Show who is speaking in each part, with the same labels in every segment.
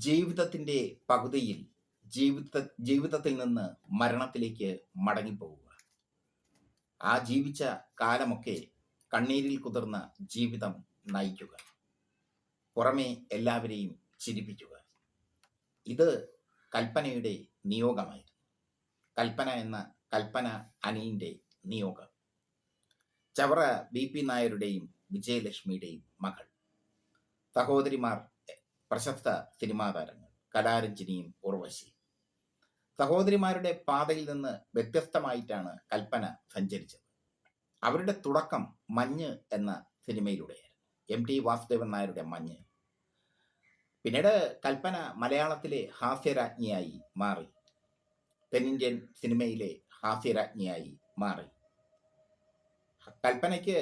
Speaker 1: ജീവിതത്തിന്റെ പകുതിയിൽ ജീവിത ജീവിതത്തിൽ നിന്ന് മരണത്തിലേക്ക് മടങ്ങിപ്പോവുക. ആ ജീവിച്ച കാലമൊക്കെ കണ്ണീരിൽ കുതിർന്ന ജീവിതം നയിക്കുക. പുറമെ എല്ലാവരെയും ചിരിപ്പിക്കുക. ഇത് കൽപ്പനയുടെ നിയോഗമായിരുന്നു. കൽപ്പന എന്ന കൽപ്പന അനിലിന്റെ നിയോഗം. ചവറ ബി പി നായരുടെയും വിജയലക്ഷ്മിയുടെയും മകൾ. സഹോദരിമാർ പ്രശസ്ത സിനിമാ താരങ്ങൾ കലാരഞ്ജിനിയും ഉർവശി. സഹോദരിമാരുടെ പാതയിൽ നിന്ന് വ്യത്യസ്തമായിട്ടാണ് കൽപ്പന സഞ്ചരിച്ചത്. അവരുടെ തുടക്കം മഞ്ഞ് എന്ന സിനിമയിലൂടെയായിരുന്നു എം ടി വാസുദേവൻ നായരുടെ മഞ്ഞ്. പിന്നീട് കൽപ്പന മലയാളത്തിലെ ഹാസ്യരാജ്ഞിയായി മാറി. തെന്നിന്ത്യൻ സിനിമയിലെ ഹാസ്യരാജ്ഞിയായി മാറി. കൽപ്പനയ്ക്ക്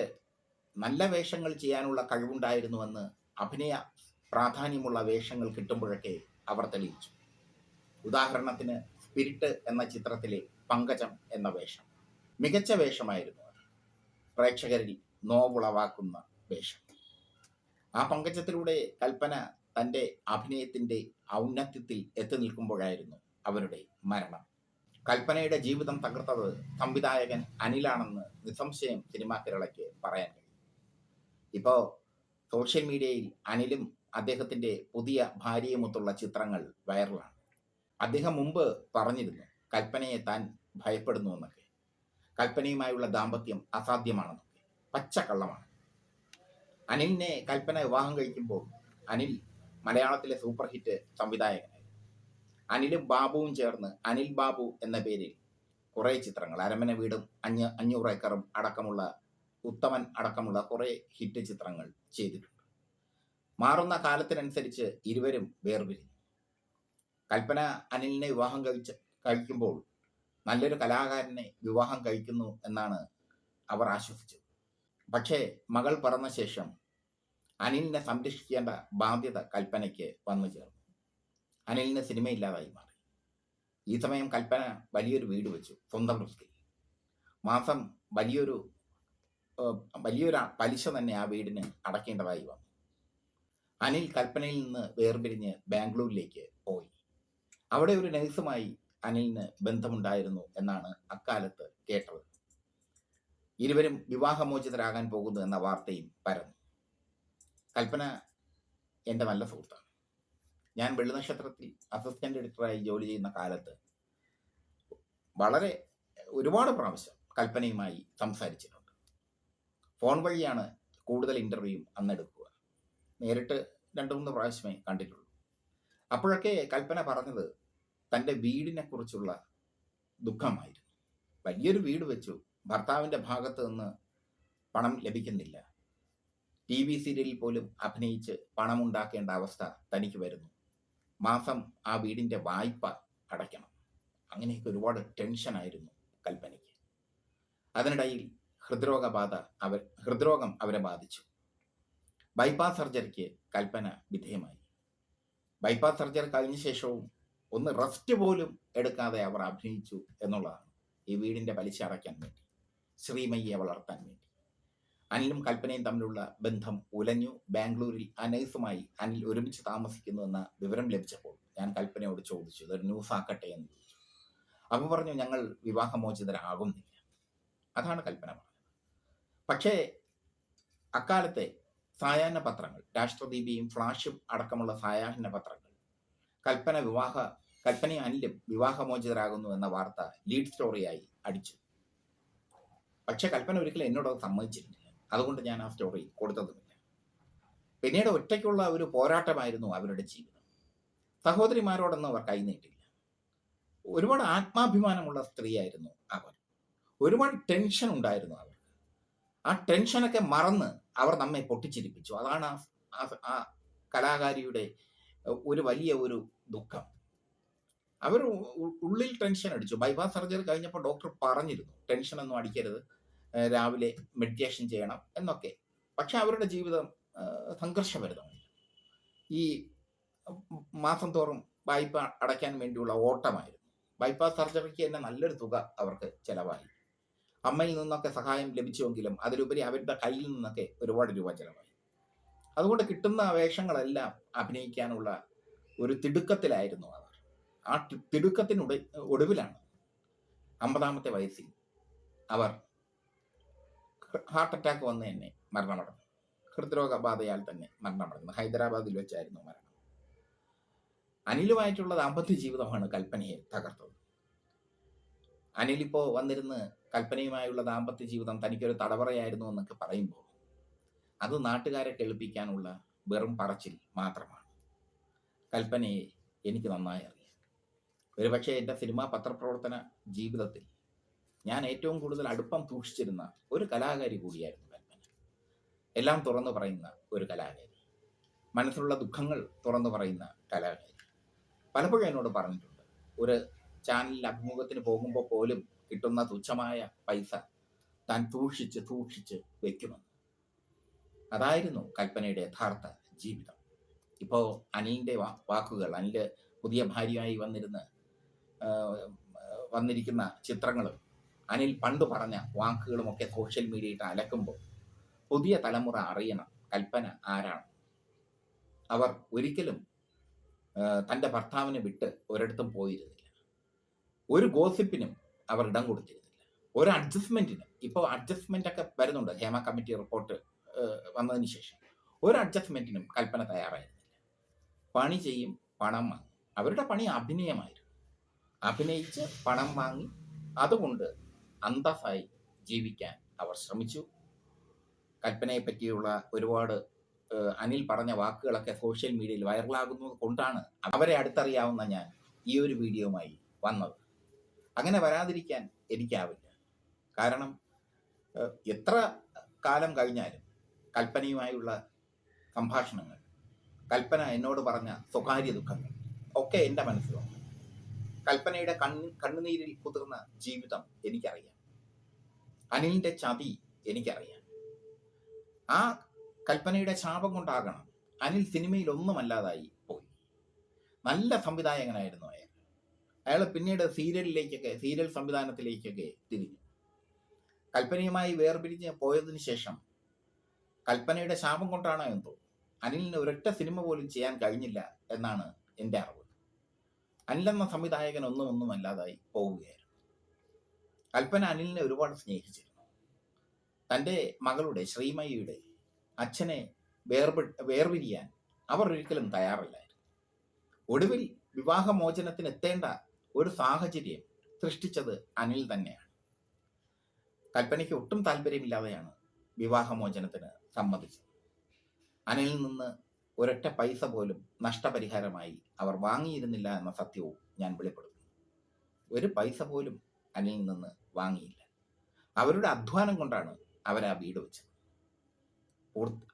Speaker 1: നല്ല വേഷങ്ങൾ ചെയ്യാനുള്ള കഴിവുണ്ടായിരുന്നുവെന്ന് അഭിനയ പ്രാധാന്യമുള്ള വേഷങ്ങൾ കിട്ടുമ്പോഴൊക്കെ അവർ തെളിയിച്ചു. ഉദാഹരണത്തിന് സ്പിരിറ്റ് എന്ന ചിത്രത്തിലെ പങ്കജം എന്ന വേഷം. മികച്ച വേഷമായിരുന്നു അത്. പ്രേക്ഷകരിൽ നോവുളവാക്കുന്ന വേഷം. ആ പങ്കജത്തിലൂടെ കൽപ്പന തന്റെ അഭിനയത്തിന്റെ ഔന്നത്യത്തിൽ എത്തി നിൽക്കുമ്പോഴായിരുന്നു അവരുടെ മരണം. കൽപ്പനയുടെ ജീവിതം തകർത്തത് സംവിധായകൻ അനിലാണെന്ന് നിസ്സംശയം സിനിമാ കേരളയ്ക്ക് പറയാൻ കഴിയും. ഇപ്പോൾ സോഷ്യൽ മീഡിയയിൽ അനിലും അദ്ദേഹത്തിന്റെ പുതിയ ഭാര്യയുമൊത്തുള്ള ചിത്രങ്ങൾ വൈറലാണ്. അദ്ദേഹം മുമ്പ് പറഞ്ഞിരുന്നു കൽപ്പനയെ താൻ ഭയപ്പെടുന്നു എന്നൊക്കെ. കൽപ്പനയുമായുള്ള ദാമ്പത്യം അസാധ്യമാണെന്നൊക്കെ. പച്ചക്കള്ളമാണ് അനിലിനെ കൽപ്പന വിവാഹം കഴിക്കുമ്പോൾ അനിൽ മലയാളത്തിലെ സൂപ്പർ ഹിറ്റ് സംവിധായകനായി. അനിലും ബാബുവും ചേർന്ന് അനിൽ ബാബു എന്ന പേരിൽ കുറേ ചിത്രങ്ങൾ അരമന വീടും അഞ്ഞ അഞ്ഞൂറ് ഏക്കറും അടക്കമുള്ള ഉത്തമൻ അടക്കമുള്ള കുറേ ഹിറ്റ് ചിത്രങ്ങൾ ചെയ്തിട്ടുണ്ട്. മാറുന്ന കാലത്തിനനുസരിച്ച് ഇരുവരും വേർപിരിഞ്ഞു. കൽപ്പന അനിലിനെ വിവാഹം കഴിച്ച് കഴിക്കുമ്പോൾ നല്ലൊരു കലാകാരനെ വിവാഹം കഴിക്കുന്നു എന്നാണ് അവർ ആശ്വസിച്ചത്. പക്ഷേ മകൾ പറന്ന ശേഷം അനിലിനെ സംരക്ഷിക്കേണ്ട ബാധ്യത കൽപ്പനയ്ക്ക് വന്നു ചേർന്നു. അനിലിന് സിനിമയില്ലാതായി മാറി. ഈ സമയം കൽപ്പന വലിയൊരു വീട് വെച്ചു സ്വന്തം റിസ്കിൽ. മാസം വലിയൊരു വലിയൊരു പലിശ തന്നെ ആ വീടിന് അടക്കേണ്ടതായി വന്നു. അനിൽ കൽപ്പനയിൽ നിന്ന് വേർപിരിഞ്ഞ് ബാംഗ്ലൂരിലേക്ക് പോയി. അവിടെ ഒരു നഴ്സുമായി അനിലിന് ബന്ധമുണ്ടായിരുന്നു എന്നാണ് അക്കാലത്ത് കേട്ടത്. ഇരുവരും വിവാഹമോചിതരാകാൻ പോകുന്നു എന്ന വാർത്തയും പരന്നു. കൽപ്പന എന്റെ നല്ല സുഹൃത്താണ്. ഞാൻ വെള്ളിനക്ഷത്രത്തിൽ അസിസ്റ്റന്റ് എഡിറ്ററായി ജോലി ചെയ്യുന്ന കാലത്ത് വളരെ ഒരുപാട് പ്രാവശ്യം കൽപ്പനയുമായി സംസാരിച്ചിട്ടുണ്ട്. ഫോൺ വഴിയാണ് കൂടുതൽ ഇന്റർവ്യൂ അന്ന് എടുക്കുക നേരിട്ട് രണ്ട് മൂന്ന് പ്രാവശ്യമേ കണ്ടിട്ടുള്ളൂ. അപ്പോഴൊക്കെ കൽപ്പന പറഞ്ഞത് തന്റെ വീടിനെ കുറിച്ചുള്ള ദുഃഖമായിരുന്നു. വലിയൊരു വീട് വെച്ചു. ഭർത്താവിന്റെ ഭാഗത്ത് നിന്ന് പണം ലഭിക്കുന്നില്ല. ടി വി സീരിയലിൽ പോലും അഭിനയിച്ച് പണമുണ്ടാക്കേണ്ട അവസ്ഥ തനിക്ക് വരുന്നു. മാസം ആ വീടിന്റെ വായ്പ അടയ്ക്കണം. അങ്ങനെയൊക്കെ ഒരുപാട് ടെൻഷനായിരുന്നു കൽപ്പനയ്ക്ക്. അതിനിടയിൽ ഹൃദ്രോഗബാധ അവർ ഹൃദ്രോഗം അവരെ ബാധിച്ചു. ബൈപ്പാസ് സർജറിക്ക് കൽപ്പന വിധേയമായി. ബൈപ്പാസ് സർജറി കഴിഞ്ഞ ശേഷവും ഒന്ന് റെസ്റ്റ് പോലും എടുക്കാതെ അവർ അഭിനയിച്ചു എന്നുള്ളതാണ് ഈ വീടിന്റെ പലിശ അടയ്ക്കാൻ വേണ്ടി ശ്രീമയ്യെ വളർത്താൻ വേണ്ടി. അനിലും കൽപ്പനയും തമ്മിലുള്ള ബന്ധം ഉലഞ്ഞു. ബാംഗ്ലൂരിൽ അനൈസുമായി അനിൽ ഒരുമിച്ച് താമസിക്കുന്നു എന്ന വിവരം ലഭിച്ചപ്പോൾ ഞാൻ കൽപ്പനയോട് ചോദിച്ചു ഇതൊരു ന്യൂസ് ആക്കട്ടെ? എന്ന് ചോദിച്ചു. അപ്പോൾ പറഞ്ഞു ഞങ്ങൾ വിവാഹമോചിതരാകുന്നില്ല. അതാണ് കൽപ്പന പറഞ്ഞത്. പക്ഷേ അക്കാലത്തെ സായാഹ്ന പത്രങ്ങൾ രാഷ്ട്രദീപിയും ഫ്ലാഷും അടക്കമുള്ള സായാഹ്ന പത്രങ്ങൾ കൽപ്പന വിവാഹ കൽപ്പന അനിലും വിവാഹമോചിതരാകുന്നു എന്ന വാർത്ത ലീഡ് സ്റ്റോറിയായി അടിച്ചു. പക്ഷെ കൽപ്പന ഒരിക്കലും എന്നോട് സമ്മതിച്ചിരുന്നില്ല. അതുകൊണ്ട് ഞാൻ ആ സ്റ്റോറി കൊടുത്തതുമില്ല. പിന്നീട് ഒറ്റയ്ക്കുള്ള ഒരു പോരാട്ടമായിരുന്നു അവരുടെ ജീവിതം. സഹോദരിമാരോടൊന്നും അവർ കൈനീട്ടില്ല. ഒരുപാട് ആത്മാഭിമാനമുള്ള സ്ത്രീയായിരുന്നു അവർ. ഒരുപാട് ടെൻഷൻ ഉണ്ടായിരുന്നു അവർക്ക് ആ ടെൻഷനൊക്കെ മറന്ന് അവർ നമ്മെ പൊട്ടിച്ചിരിപ്പിച്ചു. അതാണ് ആ- കലാകാരിയുടെ ഒരു വലിയ ഒരു ദുഃഖം. അവർ ഉള്ളിൽ ടെൻഷൻ അടിച്ചു. ബൈപാസ് സർജറി കഴിഞ്ഞപ്പോൾ ഡോക്ടർ പറഞ്ഞിരുന്നു ടെൻഷനൊന്നും അടിക്കരുത്. രാവിലെ മെഡിറ്റേഷൻ ചെയ്യണം എന്നൊക്കെ. പക്ഷെ അവരുടെ ജീവിതം സംഘർഷഭരിതമായി ഈ മാസം തോറും വായ്പ അടയ്ക്കാൻ വേണ്ടിയുള്ള ഓട്ടമായിരുന്നു. ബൈപ്പാസ് സർജറിക്ക് തന്നെ നല്ലൊരു തുക അവർക്ക് ചെലവായി. അമ്മയിൽ നിന്നൊക്കെ സഹായം ലഭിച്ചുവെങ്കിലും അതിലുപരി അവരുടെ കയ്യിൽ നിന്നൊക്കെ ഒരുപാട് രൂപ ചെലവായി. അതുകൊണ്ട് കിട്ടുന്ന വേഷങ്ങളെല്ലാം അഭിനയിക്കാനുള്ള ഒരു തിടുക്കത്തിലായിരുന്നു അവർ. ആ തിടുക്കത്തിനുട ഒടുവിലാണ് അമ്പതാമത്തെ വയസ്സിൽ അവർ ഹാർട്ട് അറ്റാക്ക് വന്ന് തന്നെ മരണമടഞ്ഞു. ഹൃദ്രോഗബാധയാൽ തന്നെ മരണമടഞ്ഞു. ഹൈദരാബാദിൽ വെച്ചായിരുന്നു മരണം. അനിലുമായിട്ടുള്ള ദാമ്പത്യ ജീവിതമാണ് കൽപ്പനയെ തകർത്തത്. അനിലിപ്പോ വന്നിരുന്ന് കൽപ്പനയുമായുള്ള ദാമ്പത്യ ജീവിതം തനിക്കൊരു തടവറയായിരുന്നു എന്നൊക്കെ പറയുമ്പോൾ അത് നാട്ടുകാരെ കേൾപ്പിക്കാനുള്ള വെറും പറച്ചിൽ മാത്രമാണ്. കൽപ്പനയെ എനിക്ക് നന്നായി അറിയാം. ഒരുപക്ഷെ എന്റെ സിനിമാ പത്രപ്രവർത്തന ജീവിതത്തിൽ ഞാൻ ഏറ്റവും കൂടുതൽ അടുപ്പം സൂക്ഷിച്ചിരുന്ന ഒരു കലാകാരി കൂടിയായിരുന്നു കൽപ്പന. എല്ലാം തുറന്നു പറയുന്ന ഒരു കലാകാരി. മനസ്സിലുള്ള ദുഃഖങ്ങൾ തുറന്നു പറയുന്ന കലാകാരി. പലപ്പോഴും എന്നോട് പറഞ്ഞിട്ടുണ്ട്. ഒരു ചാനലിൽ അഭിമുഖത്തിന് പോകുമ്പോൾ പോലും കിട്ടുന്ന തുച്ഛമായ പൈസ താൻ സൂക്ഷിച്ച് സൂക്ഷിച്ച് വെക്കുമെന്ന്. അതായിരുന്നു കൽപ്പനയുടെ യഥാർത്ഥ ജീവിതം. ഇപ്പോൾ അനിലിന്റെ വാക്കുകൾ അനിൽ പുതിയ ഭാര്യയായി വന്നിരുന്ന് വന്നിരിക്കുന്ന ചിത്രങ്ങളും അനിൽ പണ്ട് പറഞ്ഞ വാക്കുകളുമൊക്കെ സോഷ്യൽ മീഡിയയിട്ട് അലക്കുമ്പോൾ പുതിയ തലമുറ അറിയണം കൽപ്പന ആരാണ്. അവർ ഒരിക്കലും തന്റെ ഭർത്താവിനെ വിട്ട് ഒരിടത്തും പോയിരുന്നില്ല. ഒരു ഗോസിപ്പിനും അവർ ഇടം കൊടുത്തിരുന്നില്ല. ഒരു അഡ്ജസ്റ്റ്മെന്റിന് ഇപ്പോൾ അഡ്ജസ്റ്റ്മെന്റ് ഒക്കെ വരുന്നുണ്ട്. ഹേമ കമ്മിറ്റി റിപ്പോർട്ട് വന്നതിന് ശേഷം. ഒരു അഡ്ജസ്റ്റ്മെന്റിനും കൽപ്പന തയ്യാറായിരുന്നില്ല. പണി ചെയ്യും പണം വാങ്ങും. അവരുടെ പണി അഭിനയമായിരുന്നു. അഭിനയിച്ച് പണം വാങ്ങി അതുകൊണ്ട് അന്തസ്സായി ജീവിക്കാൻ അവർ ശ്രമിച്ചു. കൽപ്പനയെ പറ്റിയുള്ള ഒരുപാട് അനിൽ പറഞ്ഞ വാക്കുകളൊക്കെ സോഷ്യൽ മീഡിയയിൽ വൈറലാകുന്നത് കൊണ്ടാണ് അവരെ അടുത്തറിയാവുന്ന ഞാൻ ഈ ഒരു വീഡിയോയുമായി വന്നത്. അങ്ങനെ വരാതിരിക്കാൻ എനിക്കാവില്ല. കാരണം എത്ര കാലം കഴിഞ്ഞാലും കൽപ്പനയുമായുള്ള സംഭാഷണങ്ങൾ കൽപ്പന എന്നോട് പറഞ്ഞ സ്വകാര്യ ദുഃഖങ്ങൾ ഒക്കെ എന്റെ മനസ്സിലുണ്ട്. കൽപ്പനയുടെ കണ്ണ് കണ്ണുനീരിൽ കുതിർന്ന ജീവിതം എനിക്കറിയാം. അനിലിന്റെ ചതി എനിക്കറിയാം. ആ കൽപ്പനയുടെ ശാപം കൊണ്ടാകണം അനിൽ സിനിമയിൽ ഒന്നുമല്ലാതായി പോയി. നല്ല സംവിധായകനായിരുന്നു അയാൾ. അയാൾ പിന്നീട് സീരിയലിലേക്കൊക്കെ സീരിയൽ സംവിധാനത്തിലേക്കൊക്കെ തിരിഞ്ഞു. കൽപ്പനയുമായി വേർപിരിഞ്ഞ് പോയതിന് ശേഷം കൽപ്പനയുടെ ശാപം കൊണ്ടാണോ എന്തോ അനിലിന് ഒരൊറ്റ സിനിമ പോലും ചെയ്യാൻ കഴിഞ്ഞില്ല എന്നാണ് എന്റെ അറിവ്. അനിലെന്ന സംവിധായകൻ ഒന്നും ഒന്നും അല്ലാതായി പോവുകയായിരുന്നു. കൽപ്പന അനിലിനെ ഒരുപാട് സ്നേഹിച്ചിരുന്നു. തന്റെ മകളുടെ ശ്രീമയിയുടെ അച്ഛനെ വേർപെ വേർപിരിയാൻ അവർ ഒരിക്കലും തയ്യാറല്ലായിരുന്നു. ഒടുവിൽ വിവാഹമോചനത്തിന് എത്തേണ്ട ഒരു സാഹചര്യം സൃഷ്ടിച്ചത് അനിൽ തന്നെയാണ്. കൽപ്പനയ്ക്ക് ഒട്ടും താല്പര്യമില്ലാതെയാണ് വിവാഹമോചനത്തിന് സമ്മതിച്ചത്. അനിലിൽ നിന്ന് ഒരൊറ്റ പൈസ പോലും നഷ്ടപരിഹാരമായി അവർ വാങ്ങിയിരുന്നില്ല എന്ന സത്യവും ഞാൻ വെളിപ്പെടുത്തുന്നു. ഒരു പൈസ പോലും അനിലിൽ നിന്ന് വാങ്ങിയില്ല. അവരുടെ അധ്വാനം കൊണ്ടാണ് അവർ ആ വീട് വെച്ചത്.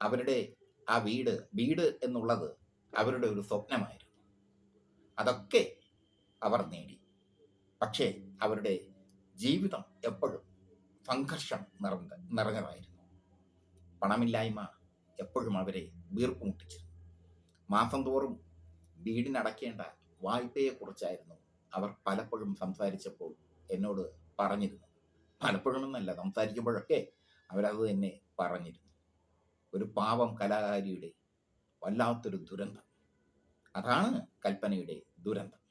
Speaker 1: അവരുടെ ആ വീട് വീട് എന്നുള്ളത് അവരുടെ ഒരു സ്വപ്നമായിരുന്നു. അതൊക്കെ അവർ നേടി. പക്ഷേ അവരുടെ ജീവിതം എപ്പോഴും സംഘർഷം നിറഞ്ഞ നിറഞ്ഞതായിരുന്നു. പണമില്ലായ്മ എപ്പോഴും അവരെ വീർപ്പുമുട്ടിച്ചിരുന്നു. മാസം തോറും വീടിനടക്കേണ്ട വായ്പയെക്കുറിച്ചായിരുന്നു അവർ പലപ്പോഴും സംസാരിച്ചപ്പോൾ എന്നോട് പറഞ്ഞിരുന്നു പലപ്പോഴും എന്നല്ല സംസാരിക്കുമ്പോഴൊക്കെ അവരത് തന്നെ പറഞ്ഞിരുന്നു. ഒരു പാവം കലാകാരിയുടെ വല്ലാത്തൊരു ദുരന്തം. അതാണ് കൽപ്പനയുടെ ദുരന്തം.